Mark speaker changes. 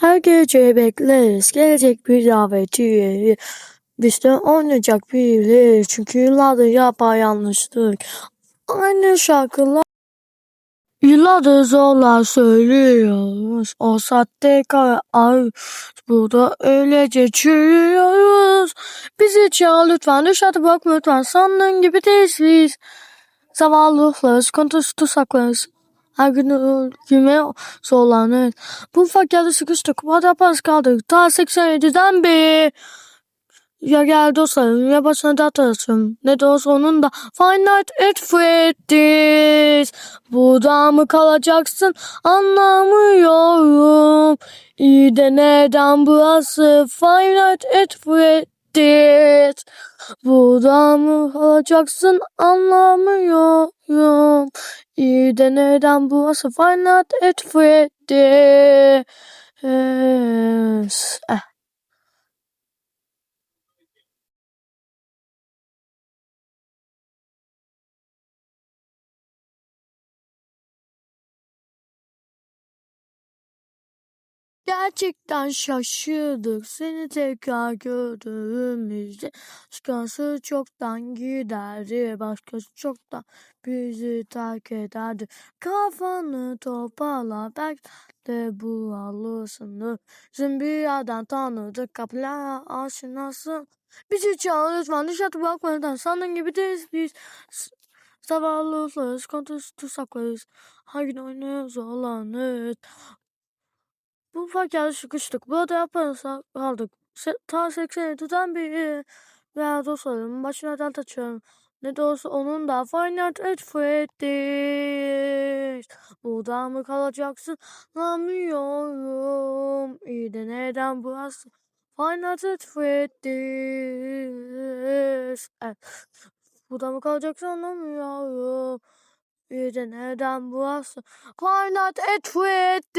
Speaker 1: Her gece bekleriz gelecek bir davetiyeyi. Bizde oynayacak biri çünkü yıllardır yapayalnızlık. Aynı şarkılar Yıllardır zorla söylüyoruz. O saatte kar burada öylece çürüyoruz. Bizi çağır lütfen dışarı bak lütfen sandığın gibi değiliz. Zavallı ruhlarız, kontrolsüz tutsaklarız. Gün ölüme zorlanır. Bu fakirde sıkıştık. Yaparız kaldık. Ta 87'den beri. Ya gel dostlarım ya başına da atarım. Ne de olsa onun da Five Nights at Freddy's. Burada mı kalacaksın anlamıyorum. İyi de neden burası Five Nights at Freddy's. Burada mı kalacaksın anlamıyorum. İyi de neden burası Five Nights at Freddy's. Eh. Gerçekten şaşırdık seni tekrar gördüğümüzde. Başkası çoktan giderdi, başkası çoktan bizi terk ederdi. Kafanı toparla belki de buralısındır. Bizim bir yerden tanıdık kapılara aşinasın. Bizi çağır lütfen dışarı bakmadan sandığın gibi değiliz biz. S- Zavallıyız, kontrolsüz tutsaklarız. Her gün oynuyoruz olanız. Bu fakirde sıkıştık. Burada yaparız kaldık. Se ta 87'den beri veya dostlarımın başına dert açıyorum. Ne olsa onun da Final at Freddy's. Burada mı kalacaksın? Anlamıyorum. İyi de neden burası? Final at Freddy's. Evet. Burada mı kalacaksın anlamıyorum. İyi de neden burası? Final at Freddy's.